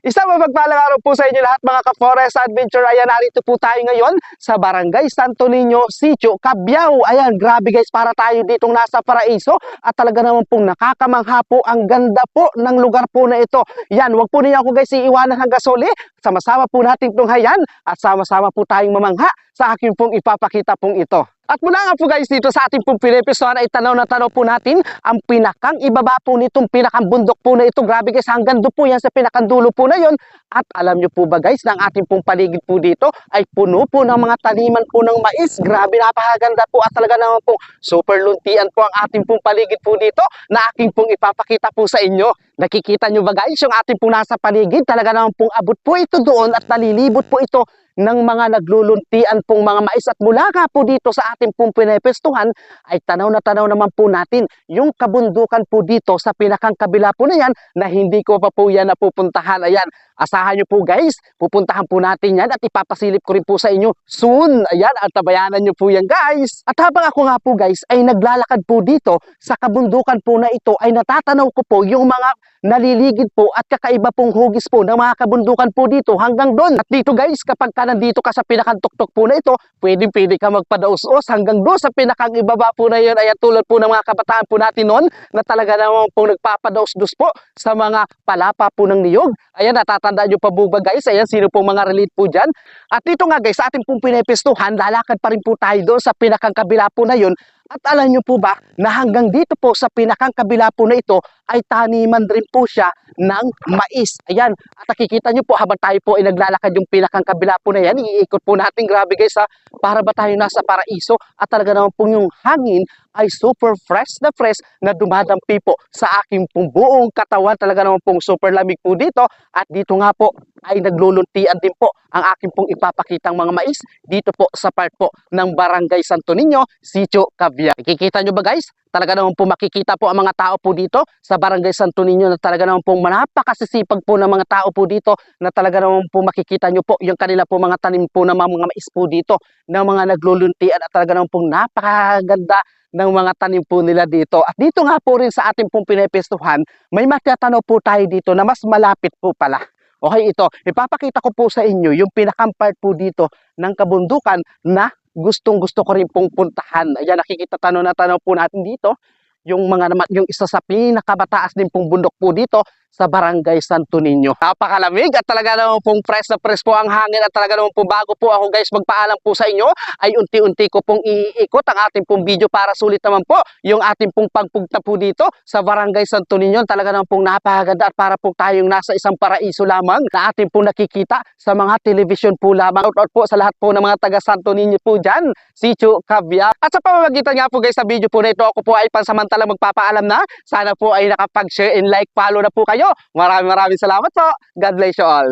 Isang mapagpalang araw po sa inyo lahat mga ka-Forest Adventure. Ayan, narito po tayo ngayon sa Barangay Santo Niño, Sitio, Cabiao. Ayan, grabe guys, para tayo ditong nasa paraiso at talaga naman pong nakakamangha po ang ganda po ng lugar po na ito. Yan, wag po niya ako guys iiwanan hanggang soli. Sama-sama po natin tunghayan at sama-sama po tayong mamangha sa akin pong ipapakita pong ito. At mula nga po guys dito sa ating pong pinipistuhan ay tanaw na tanaw po natin ang pinakang ibaba po nitong pinakang bundok po na ito. Grabe guys, hanggang doon po yan sa pinakang dulo po na yon. At alam nyo po ba guys, ang ating pong paligid po dito ay puno po ng mga taniman po ng mais. Grabe, napakaganda po at talaga naman po super luntian po ang ating pong paligid po dito na aking pong ipapakita po sa inyo. Nakikita nyo ba guys, yung ating pong nasa paligid, talaga naman pong abot po ito doon at nalilibot po ito ng mga nagluluntian pong mga mais at mula po dito sa ating pong pinepestuhan ay tanaw na tanaw naman po natin yung kabundukan po dito sa pinakang kabila po na yan na hindi ko pa po yan napupuntahan. Ayan, asahan nyo po guys, pupuntahan po natin yan at ipapasilip ko rin po sa inyo soon. Ayan, at tabayanan nyo po yan guys. At habang ako nga po guys ay naglalakad po dito sa kabundukan po na ito ay natatanaw ko po yung mga naliligid po at kakaiba pong hugis po ng mga kabundukan po dito hanggang doon. At dito guys, kapag ka nandito ka sa pinakang tuktok po na ito, pwedeng pwede ka magpadaos-os hanggang doon sa pinakang ibaba po na yun. Ayan tulad po ng mga kabataan po natin noon na talaga naman po nagpapadaos-dos po sa mga palapa po ng niyog. Ayan, natatandaan nyo pa po ba guys? Ayan, sino pong mga relate po dyan? At dito nga guys, sa ating pong pinepestuhan, lalakad pa rin po tayo doon sa pinakang kabila po na yun. At alam nyo po ba na hanggang dito po sa pinakang kabila po na ito ay taniman rin po siya ng mais. Ayan, at nakikita nyo po habang tayo po ay naglalakad yung pinakang kabila po na yan, iikot po natin, grabe guys ha, para ba tayo nasa paraiso at talaga naman po yung hangin ay super fresh na fresh na dumadampi po sa aking pong buong katawan. Talaga naman pong super lamig po dito at dito nga po ay nagluluntian din po ang aking pong ipapakitang mga mais dito po sa part po ng Barangay Santo Niño, Sitio Cavia. Kikita nyo ba guys? Talaga naman po makikita po ang mga tao po dito sa Barangay Santo Niño na talaga naman po napakasisipag po ng mga tao po dito na talaga naman po makikita nyo po yung kanila po mga tanim po ng mga, mais po dito ng mga nagluluntian at talaga naman po napakaganda ng mga tanim po nila dito. At dito nga po rin sa ating pong pinepestuhan, may matatanaw po tayo dito na mas malapit po pala. Okay, ito. Ipapakita ko po sa inyo yung pinakang part po dito ng kabundukan na gustong gusto ko rin pong puntahan. Ayan, nakikita tanaw na tanaw po natin dito. Yung mga yung isa sa pinakamataas din pong bundok po dito sa Barangay Santo Niño. Napakalamig at talaga naman pong press na press po ang hangin at talaga naman po bago po ako guys magpaalam po sa inyo ay unti-unti ko pong iikot ang ating pong video para sulit naman po yung ating pong pagpunta po dito sa Barangay Santo Niño. Talaga naman pong napakaganda at para po tayong nasa isang paraiso lamang na ating pong nakikita sa mga television po lamang. Out, out po sa lahat po ng mga taga Santo Niño po dyan, Sitio Cavia. At sa pamamagitan nga po guys sa video po na ito, ako po ay pansamantalang magpapaalam na. Sana po ay nakapag-share and like, follow na po kayo. Maraming maraming salamat po. God bless you all.